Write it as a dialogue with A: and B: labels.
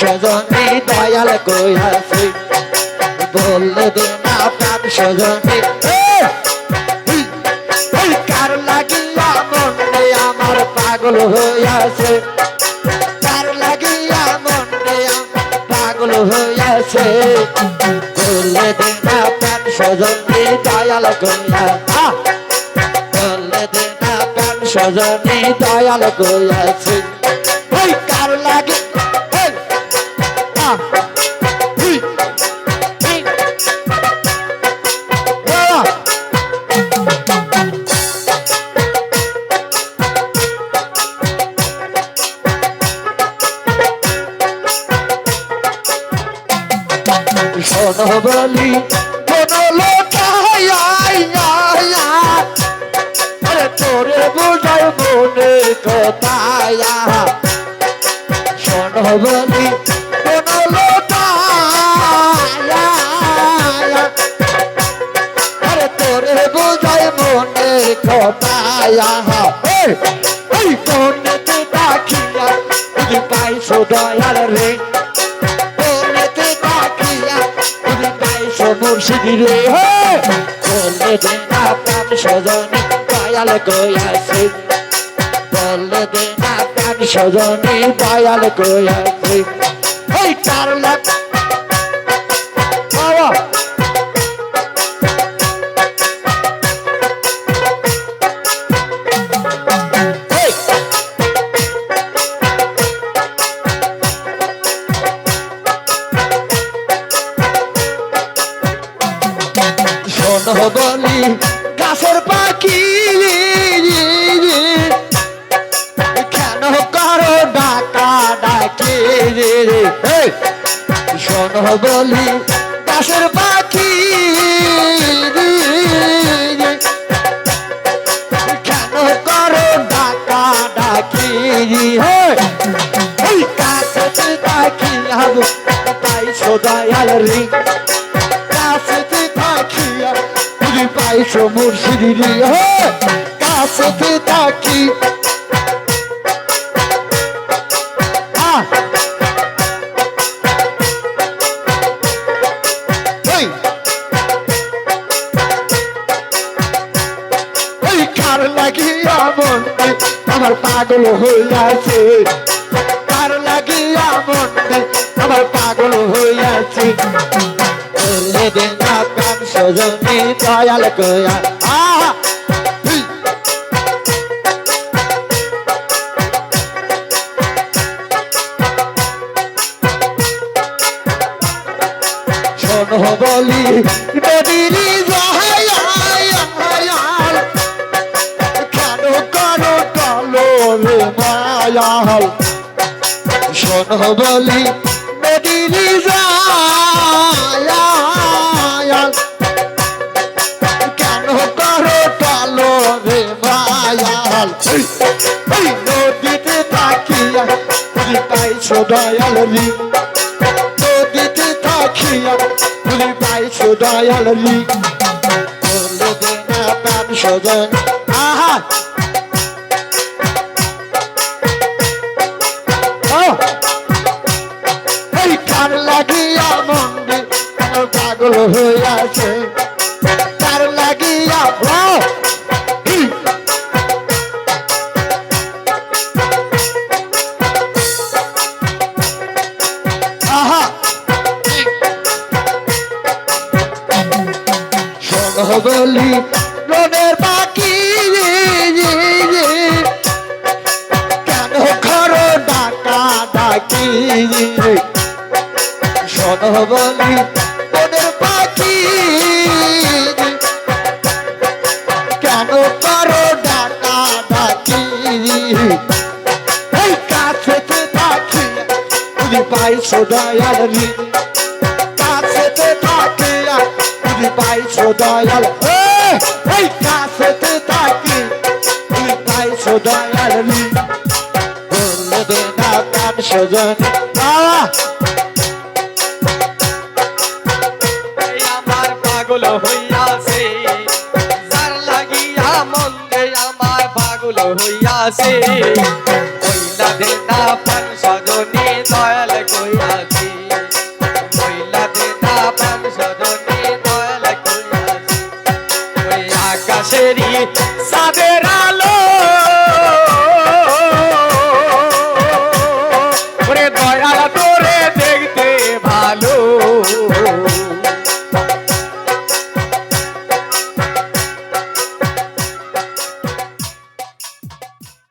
A: সজনী দয়াল কইয়াছে বললে দে না প্রাণ সজনী। কার লাগিয়া মনে আমার পাগল হইয়াছে? কার লাগিয়া মনে পাগল হইয়াছে? বললে দে না প্রাণ সজনী দয়াল! বললে না প্রাণ সজনী দয়াল কইয়াছে। ওই কার লাগে এই! আহ! হুই! এই! আহ! শোনো বলি কোনো লোকায় আরে তোরে বুঝাই মনে কথায় শোনো এই এই মনেতে ডাকিয়া তুই পাইছো দয়াল রে। মনেতে ডাকিয়া তুই পাইছো মুর্শিদি রে। বললে দে না প্রাণ সজনী দয়াল কইয়াছে বললে দে না প্রাণ সজনী দয়াল কইয়াছে এই চার লাখ শোনো কাছের পাখি কেন করো ডাকা ডাকি রে শোনো বলি কাছের পাখি মুর্শিদি! এই। কার লাগিয়া আমার পাগল হইয়াছে? কার লাগিয়া মনে আমার পাগল হইয়াছে? প্রাণ সজনী দয়াল কয়া। আহা! শোনো বলি, নদীরি কেন করো কালো রে মায়াল? শোনো বলি, নদীরি জহায়াল এই নদীতে তাকিয়া তুমি পাইছো দয়াল রি নদীতে তাকিয়া তুমি পাইছো দয়াল রি বললে দে না প্রাণ সজন আহা! বলি রোদের পাখি কেন ঘর ডাকা ডাকি শোনো বলি রোদের পাখি কেন ঘর ডাকা ডাকি কাছেতে থাকি তুমি পাইছো তুমি পাইছো দয়াল। এই কাছেতে থাকি। তুমি পাইছো দয়াল রি বললে দে না প্রাণ সজন
B: আমার পাগল হইয়াছে। যার লাগিয়া মন্দে আমার পাগল হইয়াছে। ওইলা দে না পান সজনী দয়াল আকাশেরই সাদের আলো